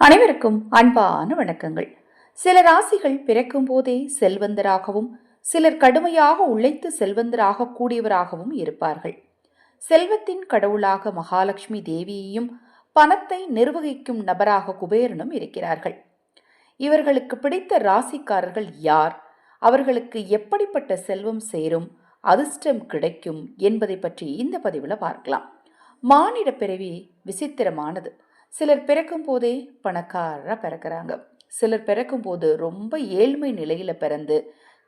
அனைவருக்கும் அன்பான வணக்கங்கள். சில ராசிகள் பிறக்கும் போதே செல்வந்தராகவும் சிலர் கடுமையாக உழைத்து செல்வந்தராக கூடியவராகவும் இருப்பார்கள். செல்வத்தின் கடவுளாக மகாலட்சுமி தேவியையும் பணத்தை நிர்வகிக்கும் நபராக குபேரனும் இருக்கிறார்கள். இவர்களுக்கு பிடித்த ராசிக்காரர்கள் யார்? அவர்களுக்கு எப்படிப்பட்ட செல்வம் சேரும் அதிர்ஷ்டம் கிடைக்கும் என்பதை பற்றி இந்த பதிவில் பார்க்கலாம். மானிட பிறவி விசித்திரமானது. சிலர் பிறக்கும் போதே பணக்காரராக பிறக்கிறாங்க. சிலர் பிறக்கும் போது ரொம்ப ஏழ்மை நிலையில் பிறந்து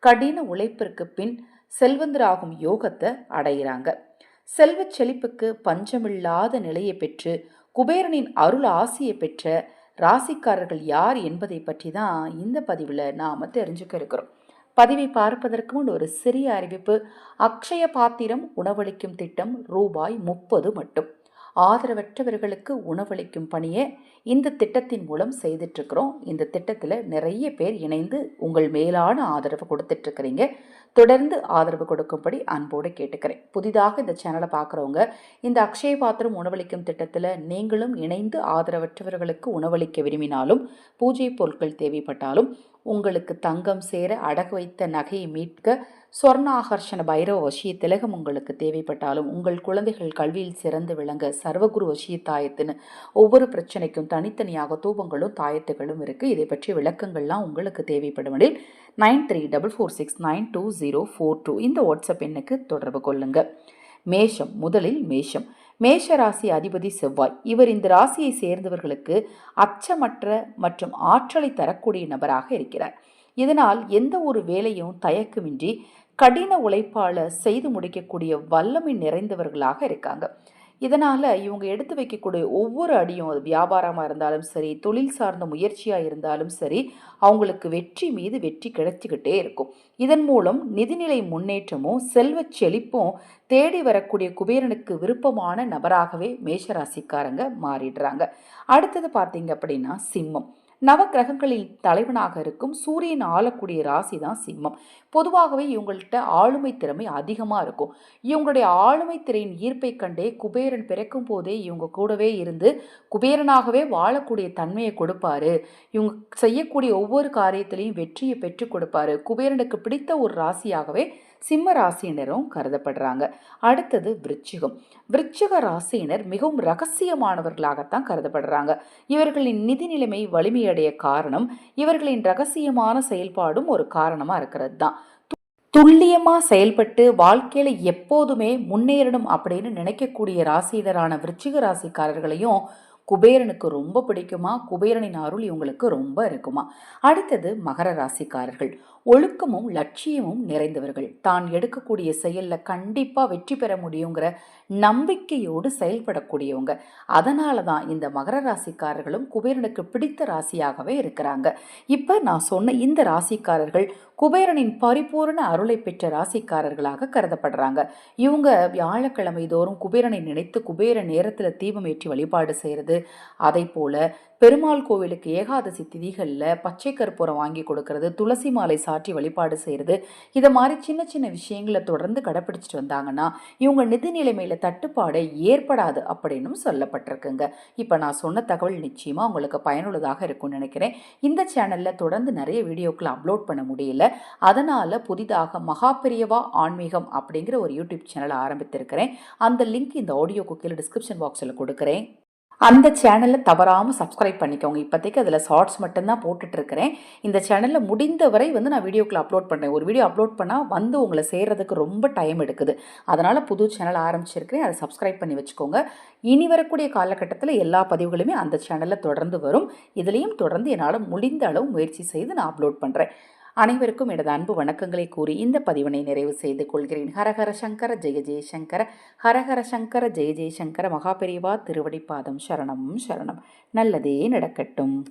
கடின உழைப்பிற்கு பின் செல்வந்தராகும் யோகத்தை அடைகிறாங்க செல்வச் செழிப்புக்கு பஞ்சமில்லாத நிலையை பெற்று குபேரனின் அருள் ஆசையை பெற்ற ராசிக்காரர்கள் யார் என்பதை பற்றி தான் இந்த பதிவில் நாம் தெரிஞ்சுக்க இருக்கிறோம். பதிவை பார்ப்பதற்கு முன் ஒரு சிறிய அறிவிப்பு. அக்ஷய பாத்திரம் உணவளிக்கும் திட்டம் ரூபாய் முப்பது மட்டும். ஆதரவற்றவர்களுக்கு உணவளிக்கும் பணியை இந்த திட்டத்தின் மூலம் செய்துட்ருக்குறோம் இந்த திட்டத்தில் நிறைய பேர் இணைந்து உங்கள் மேலான ஆதரவு கொடுத்துட்ருக்குறீங்க தொடர்ந்து ஆதரவு கொடுக்கும்படி அன்போடு கேட்டுக்கிறேன். புதிதாக இந்த சேனலை பார்க்குறவங்க இந்த அக்ஷய பாத்திரம் உணவளிக்கும் திட்டத்தில் நீங்களும் இணைந்து ஆதரவற்றவர்களுக்கு உணவளிக்க விரும்பினாலும் பூஜை பொருட்கள் தேவைப்பட்டாலும் உங்களுக்கு தங்கம் சேர அடகு வைத்த நகையை மீட்க சொர்ணாகர்ஷண பைரவ வசிய திலகம் உங்களுக்கு தேவைப்பட்டாலும் உங்கள் குழந்தைகள் கல்வியில் சிறந்து விளங்க சர்வகுரு வசிய தாயத்துன்னு ஒவ்வொரு பிரச்சனைக்கும் தனித்தனியாக தூபங்களும் தாயத்துகளும் இருக்குது இதை பற்றிய விளக்கங்கள்லாம் உங்களுக்கு தேவைப்படும் nine three double four six nine two zero four two இந்த வாட்ஸ்அப் எண்ணுக்கு தொடர்பு கொள்ளுங்கள் மேஷம் முதலில் மேஷம். மேஷ ராசி அதிபதி செவ்வாய். இவர் இந்த ராசியை சேர்ந்தவர்களுக்கு அச்சமற்ற மற்றும் ஆற்றலை தரக்கூடிய நபராக இருக்கிறார். இதனால் எந்த ஒரு வேலையும் தயக்கமின்றி கடின உழைப்பால செய்து முடிக்கக்கூடிய வல்லமை நிறைந்தவர்களாக இருக்காங்க. இதனால் இவங்க எடுத்து வைக்கக்கூடிய ஒவ்வொரு அடியும் அது வியாபாரமாக இருந்தாலும் சரி தொழில் சார்ந்த முயற்சியாக இருந்தாலும் சரி அவங்களுக்கு வெற்றி மீது வெற்றி கிடைச்சிக்கிட்டே இருக்கும். இதன் மூலம் நிதிநிலை முன்னேற்றமும் செல்வ செழிப்பும் தேடி வரக்கூடிய குபேரனுக்கு விருப்பமான நபராகவே மேஷராசிக்காரங்க மாறிடுறாங்க. அடுத்தது பார்த்தீங்க அப்படின்னா சிம்மம். நவக்கிரகங்களின் தலைவனாக இருக்கும் சூரியன் ஆளக்கூடிய ராசி தான் சிம்மம். பொதுவாகவே இவங்கள்ட்ட ஆளுமை திறமை அதிகமாக இருக்கும். இவங்களுடைய ஆளுமை திறையின் ஈர்ப்பை கண்டே குபேரன் பிறக்கும் போதே இவங்க கூடவே இருந்து குபேரனாகவே வாழக்கூடிய தன்மையை கொடுப்பாரு. இவங்க செய்யக்கூடிய ஒவ்வொரு காரியத்திலையும் வெற்றியை பெற்றுக் கொடுப்பாரு. குபேரனுக்கு பிடித்த ஒரு ராசியாகவே சிம்ம ராசியினரும் கருதப்படுறாங்க. அடுத்தது விருச்சிகம். விருச்சிக ராசியினர் மிகவும் ரகசியமானவர்களாகத்தான் கருதப்படுறாங்க. இவர்களின் நிதி நிலைமை வலிமையடைய காரணம் இவர்களின் ரகசியமான செயல்பாடும் ஒரு காரணமாக இருக்கிறது தான் துல்லியமாக செயல்பட்டு வாழ்க்கையில் எப்போதுமே முன்னேறணும் அப்படின்னு நினைக்கக்கூடிய ராசியினரான விருச்சிக ராசிக்காரர்களையும் குபேரனுக்கு ரொம்ப பிடிக்குமா? குபேரனின் அருள் இவங்களுக்கு ரொம்ப இருக்குமா? அடுத்தது மகர ராசிக்காரர்கள். ஒழுக்கமும் லட்சியமும் நிறைந்தவர்கள். தான் எடுக்கக்கூடிய செயலில் கண்டிப்பாக வெற்றி பெற முடியுங்கிற நம்பிக்கையோடு செயல்படக்கூடியவங்க. அதனால தான் இந்த மகர ராசிக்காரர்களும் குபேரனுக்கு பிடித்த ராசியாகவே இருக்கிறாங்க. இப்போ நான் சொன்ன இந்த ராசிக்காரர்கள் குபேரனின் பரிபூர்ண அருளை பெற்ற ராசிக்காரர்களாக கருதப்படுறாங்க. இவங்க வியாழக்கிழமை தோறும் குபேரனை நினைத்து குபேர நேரத்தில் தீபம் ஏற்றி வழிபாடு செய்கிறது அதை போல பெருமாள் கோவிலுக்கு ஏகாதசி திதிகளில் பச்சை கற்பூரம் வாங்கி கொடுக்கறது துளசி மாலை சாற்றி வழிபாடு செய்கிறது இதை மாதிரி சின்ன சின்ன விஷயங்களை தொடர்ந்து கடைப்பிடிச்சிட்டு வந்தாங்கன்னா இவங்க நிதி நிலைமையில் தட்டுப்பாடு ஏற்படாது அப்படின்னும் சொல்லப்பட்டிருக்குங்க. இப்போ நான் சொன்ன தகவல் நிச்சயமாக உங்களுக்கு பயனுள்ளதாக இருக்கும்னு நினைக்கிறேன். இந்த சேனலில் தொடர்ந்து நிறைய வீடியோக்களை அப்லோட் பண்ண முடியல. அதனால் புதிதாக மகாபிரியவா ஆன்மீகம் அப்படிங்கிற ஒரு யூடியூப் சேனலை ஆரம்பித்திருக்கிறேன். அந்த லிங்க் இந்த ஆடியோ குக்கியில் டிஸ்கிரிப்ஷன் பாக்ஸில் கொடுக்குறேன். அந்த சேனலை தவறாமல் சப்ஸ்கிரைப் பண்ணிக்கோங்க. இப்போதைக்கு அதில் ஷார்ட்ஸ் மட்டும்தான் போட்டுட்ருக்கிறேன். இந்த சேனலில் முடிந்தவரை வந்து நான் வீடியோக்களை அப்லோட் பண்ணுறேன் ஒரு வீடியோ அப்லோட் பண்ணால் வந்து உங்களை சேர்கிறதுக்கு ரொம்ப டைம் எடுக்குது. அதனால் புது சேனல் ஆரம்பிச்சிருக்கிறேன். அதை சப்ஸ்கிரைப் பண்ணி வச்சுக்கோங்க. இனி வரக்கூடிய காலகட்டத்தில் எல்லா பதிவுகளுமே அந்த சேனலில் தொடர்ந்து வரும். இதுலேயும் தொடர்ந்து என்னால் முடிந்த அளவு முயற்சி செய்து நான் அப்லோட் பண்ணுறேன் அனைவருக்கும் எனது அன்பு வணக்கங்களை கூறி இந்த பதிவினை நிறைவு செய்து கொள்கிறேன். ஹரஹர சங்கர ஜெய ஜெயசங்கர ஹரஹர சங்கர ஜெய ஜெயசங்கர மகாபெரிவா திருவடிப்பாதம் சரணம் சரணம். நல்லதே நடக்கட்டும்.